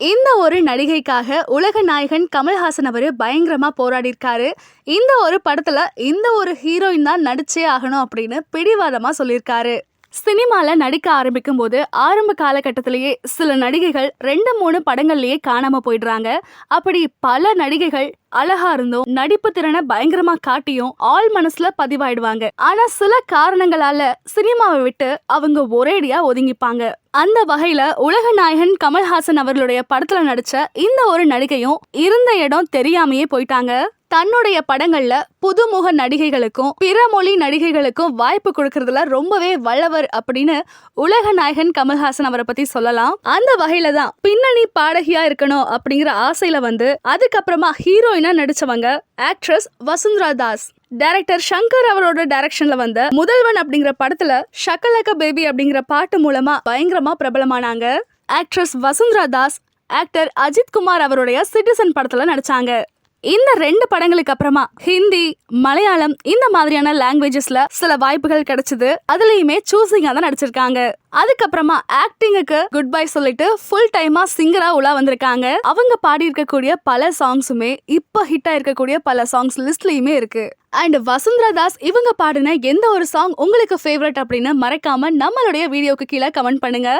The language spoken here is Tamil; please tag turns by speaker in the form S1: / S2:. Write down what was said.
S1: இந்த ஒரு நடிகைக்காக உலக நாயகன் கமல்ஹாசன் அவரு பயங்கரமாக போராடிருக்காரு இந்த ஒரு படத்தில் இந்த ஒரு ஹீரோயின் தான் நடிச்சே ஆகணும் அப்படின்னு பிடிவாதமாக சொல்லியிருக்காரு. சினிமால நடிக்க ஆரம்பிக்கும் போது ஆரம்ப காலகட்டத்திலேயே சில நடிகைகள் ரெண்டு மூணு படங்கள்லயே காணாம போயிடுறாங்க. அப்படி பல நடிகைகள் அழகா இருந்தும் நடிப்பு திறனை பயங்கரமா காட்டியும் ஆள் மனசுல பதிவாயிடுவாங்க. ஆனா சில காரணங்களால சினிமாவை விட்டு அவங்க ஒரேடியா ஒதுங்கிப்பாங்க. அந்த வகையில உலக நாயகன் கமல்ஹாசன் அவர்களுடைய படத்துல நடிச்ச இந்த ஒரு நடிகையும் இருந்த இடம் தெரியாமையே போயிட்டாங்க. தன்னுடைய படங்கள்ல புதுமுக நடிகைகளுக்கும் பிற மொழி நடிகைகளுக்கும் வாய்ப்பு கொடுக்கறதுல ரொம்பவே வல்லவர் அப்படின்னு உலக நாயகன் கமல்ஹாசன் அவரை பத்தி சொல்லலாம். அந்த வகையில தான் பின்னணி பாடகியா இருக்கணும் அப்படிங்கிற ஆசையில வந்து அதுக்கப்புறமா ஹீரோயினா நடிச்சவங்க ஆக்ட்ரஸ் வசுந்தரா தாஸ். டைரக்டர் சங்கர் அவரோட டைரக்ஷன்ல வந்த முதல்வன் அப்படிங்கிற படத்துல ஷக்கலக்க பேபி அப்படிங்கிற பாட்டு மூலமா பயங்கரமா பிரபலமானாங்க. ஆக்ட்ரஸ் வசுந்தரா தாஸ் ஆக்டர் அஜித் குமார் அவருடைய சிட்டிசன் படத்துல நடிச்சாங்க. இந்த ரெண்டு படங்களுக்கு அப்புறமா ஹிந்தி மலையாளம் இந்த மாதிரியான லாங்குவேஜஸ்ல சில வாய்ப்புகள் கிடைச்சது. அதுலயுமே சூசிங்கா தான் நடிச்சிருக்காங்க. அதுக்கப்புறமா ஆக்டிங்குக்கு குட் பை சொல்லிட்டு ஃபுல் டைமா சிங்கரா உலா வந்திருக்காங்க. அவங்க பாடி இருக்கக்கூடிய பல சாங்ஸுமே இப்ப ஹிட் ஆயிருக்கக்கூடிய பல சாங்ஸ் லிஸ்ட்லயுமே இருக்கு. அண்ட் வசுந்தரா தாஸ் இவங்க பாடின எந்த ஒரு சாங் உங்களுக்கு ஃபேவரட் அப்படின்னு மறக்காம நம்மளுடைய வீடியோக்கு கீழே கமெண்ட் பண்ணுங்க.